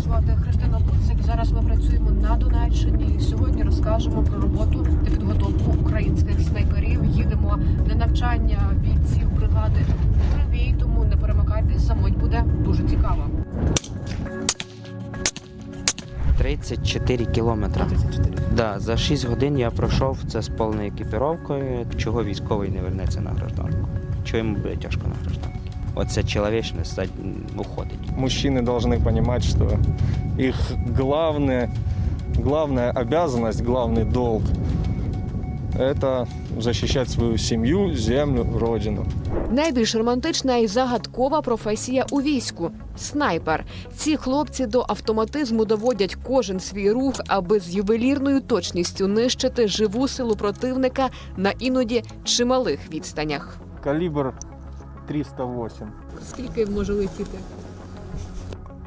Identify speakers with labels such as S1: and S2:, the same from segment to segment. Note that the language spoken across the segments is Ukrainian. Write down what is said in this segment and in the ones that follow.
S1: звати Христина Луцик. Зараз ми працюємо на Донеччині. І сьогодні розкажемо про роботу та підготовку українських снайперів. Їдемо на навчання бійців бригади Буревій, тому не перемикайтесь, самоть буде дуже цікаво.
S2: 34 кілометри. Да, за 6 годин я пройшов це з повною екіпіровкою. Чого військовий не вернеться на гражданку? Чого йому буде тяжко на гражданку? Оця чоловічність за- уходить.
S3: мужчины должны понимать, что их главное, главная обязанность, главный долг – это защищать свою семью, землю, родину.
S1: Найбільш романтична і загадкова професія у війську снайпер. Ці хлопці до автоматизму доводять кожен свій рух, аби з ювелірною точністю нищити живу силу противника на іноді чималих відстанях.
S3: Калибр 308.
S1: Скільки може летіти?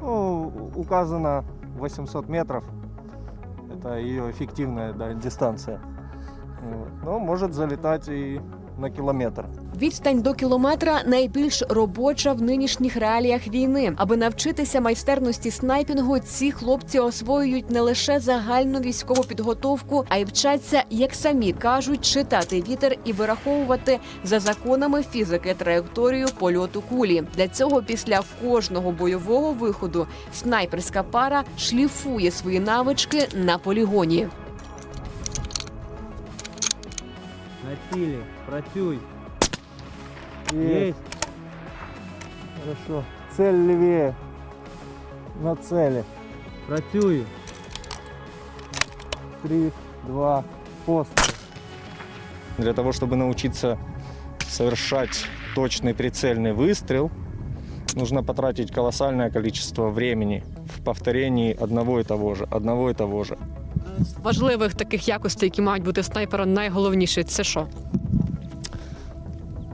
S3: Ну, указано 800 метров. Это ее эффективная да, дистанция. Но может залетать и на километр.
S1: Відстань до кілометра найбільш робоча в нинішніх реаліях війни. Аби навчитися майстерності снайпінгу, ці хлопці освоюють не лише загальну військову підготовку, а й вчаться, як самі кажуть, читати вітер і вираховувати за законами фізики траєкторію польоту кулі. Для цього після кожного бойового виходу снайперська пара шліфує свої навички на полігоні.
S4: Цілі, працюй.
S3: Есть. Хорошо. Цель левее. На цели.
S4: Працюю.
S3: Три, два, пострел. Для того, чтобы научиться совершать точный прицельный выстрел, нужно потратить колоссальное количество времени в повторении одного и того же, одного и того же.
S1: З важливих таких якостей, які мають бути в снайпера, найголовніше це що?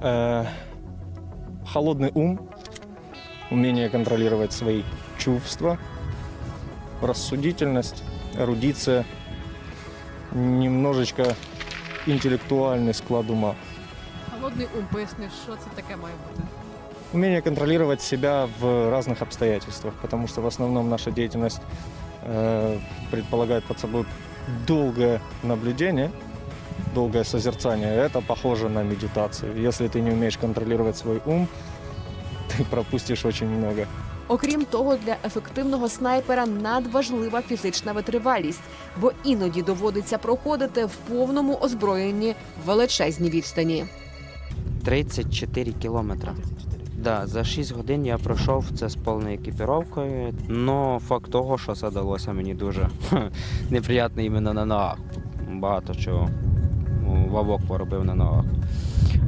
S3: Э, холодный ум, умение контролировать свои чувства, рассудительность, эрудиция, немножечко интеллектуальный склад ума.
S1: Холодний ум, поясни, що це таке має бути.
S3: Умение контролировать себя в разных обстоятельствах, потому что в основном наша деятельность э, предполагает под собой долгое наблюдение, долгое созерцание. Это похоже на медитацию. Если ты не умеешь контролировать свой ум, ты пропустишь очень много.
S1: Окрім того, для ефективного снайпера надважлива фізична витривалість, бо іноді доводиться проходити в повному озброєнні величезні відстані.
S2: 34 кілометри. Да, за 6 годин я пройшов це з повною екіпіровкою. Но факт того, що це далося мені дуже неприємно іменно на ногах. Багато чого вавок поробив на ногах.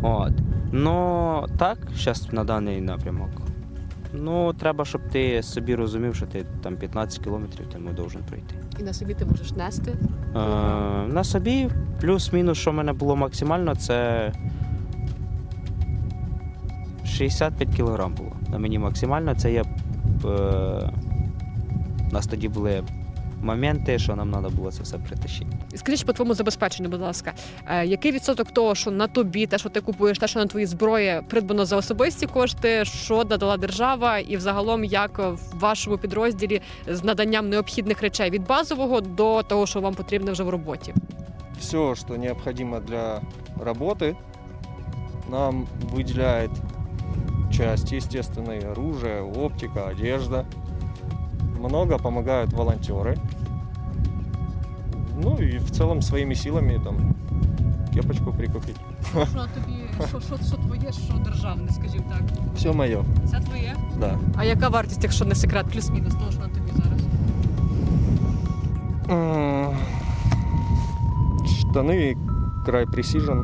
S2: От. Ну так, зараз на даний напрямок. Ну, треба, щоб ти собі розумів, що ти там 15 кілометрів ти должен пройти.
S1: І на собі ти можеш нести.
S2: Е, на собі плюс-мінус, що в мене було максимально, це 65 кілограм було. На мені максимально це я. б, Е, у нас тоді були моменти, що нам треба було це все притащити.
S1: Скажіть по твоєму забезпеченню, будь ласка, е, який відсоток того, що на тобі, те, що ти купуєш, те, що на твоїй зброї придбано за особисті кошти, що надала держава, і взагалом як в вашому підрозділі з наданням необхідних речей від базового до того, що вам потрібно вже в роботі?
S3: Все, что необходимо для работы, нам выделяет часть, естественно, и оружие, оптика, одежда. Много помогают волонтеры. Ну и в целом своими силами там кепочку прикупить.
S1: Що тобі, що, що, що твоє, що державне, скажімо так.
S3: Все мое,
S1: Це твоє?
S3: да.
S1: А яка вартість, якщо не секрет, плюс-мінус того, що на тобі зараз?
S3: М, Штаны край пресижен.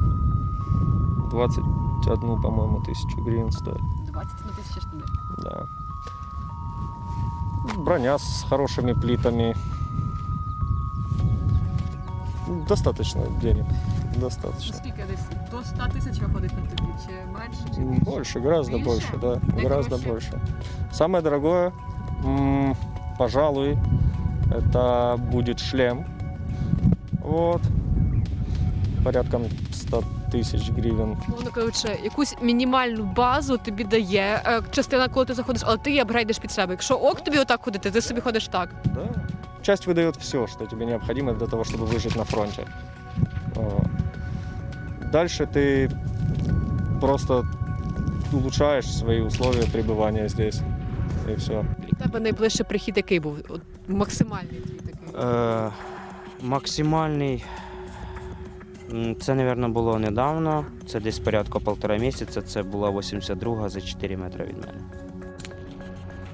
S3: 21, по-моему, тысячу гривен стоит.
S1: 20 на тисячі штани.
S3: Да. Броня с хорошими плитами. Достаточно денег. Достаточно.
S1: Скільки десь до 100 тисяч виходить на тобі? Чи менше, чи більше?
S3: Больше, гораздо
S1: Больше?
S3: больше, да.
S1: Наидорожче?
S3: Гораздо больше. Самое дорогое, м, пожалуй, это будет шлем. Вот. Порядком 100 тысяч гривен.
S5: Мовно кажучи, якусь мінімальну базу тобі дає е, частина, коли ти заходиш, але ти її апгрейдиш під себе. Якщо ок тобі отак ходити, ти собі ходиш так.
S3: Да. Часть выдает все, что тебе необходимо для того, чтобы выжить на фронте. Вот. Дальше ты просто улучшаешь свои условия пребывания здесь. И все.
S5: У тебе найближчий прихід який був? От, максимальний твій такий.
S2: Е, максимальний. це, мабуть, було недавно. Це десь порядку полтора місяця. Це була 82 за 4 метри від мене.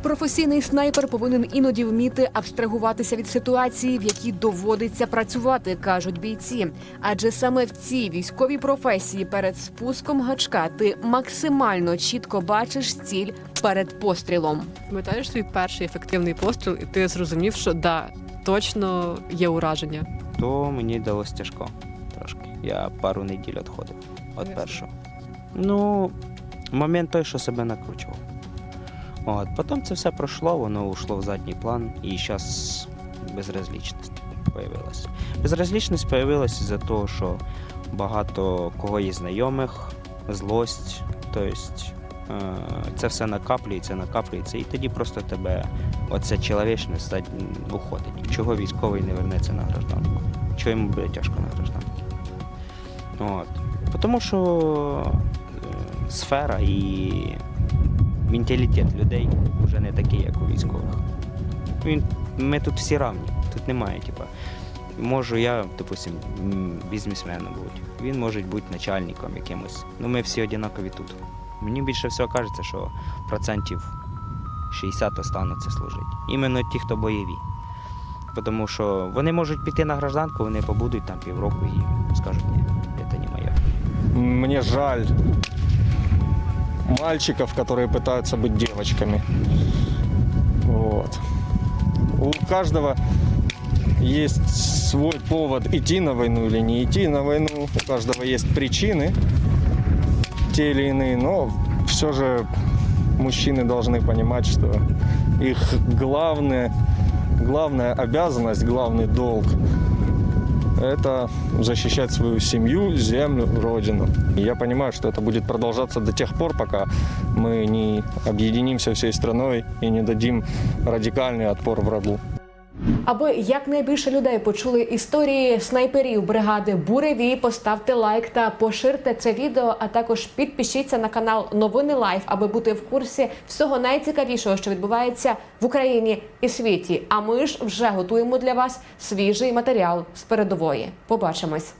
S1: Професійний снайпер повинен іноді вміти абстрагуватися від ситуації, в якій доводиться працювати, кажуть бійці. Адже саме в цій військовій професії перед спуском гачка ти максимально чітко бачиш ціль перед пострілом.
S5: Пам'ятаєш свій перший ефективний постріл, і ти зрозумів, що да, точно є ураження.
S2: То мені далось тяжко. Я пару неділь відходив від першого. Ну, момент той, що себе накручував. От, потім це все пройшло, воно ушло в задній план, і зараз безразлічність появилася. Безразлічність появилася за того, що багато кого є знайомих, злость, тобто е, це все накаплюється, накаплюється, і тоді просто тебе оця чоловічність стать- уходить. Чого військовий не вернеться на гражданку? Чого йому буде тяжко на гражданку? От. Тому що е, сфера і менталітет людей вже не такий, як у військових. Ми тут всі равні. Тут немає, типа. Можу я, допустим, бізнесменом бути. Він може бути начальником якимось. Ну ми всі однакові тут. Мені більше всього кажеться, що процентів 60 остануться служити. Іменно ті, хто бойові. Тому що вони можуть піти на гражданку, вони побудуть там півроку і скажуть, ні.
S3: Мне жаль мальчиков, которые пытаются быть девочками. Вот. У каждого есть свой повод идти на войну или не идти на войну. У каждого есть причины те или иные, но все же мужчины должны понимать, что их главное, главная обязанность, главный долг это защищать свою семью, землю, родину. И я понимаю, что это будет продолжаться до тех пор, пока мы не объединимся всей страной и не дадим радикальный отпор врагу.
S1: Аби якнайбільше людей почули історії снайперів бригади Буревій, поставте лайк та поширте це відео. А також підпишіться на канал Новини Лайф, аби бути в курсі всього найцікавішого, що відбувається в Україні і світі. А ми ж вже готуємо для вас свіжий матеріал з передової. Побачимось.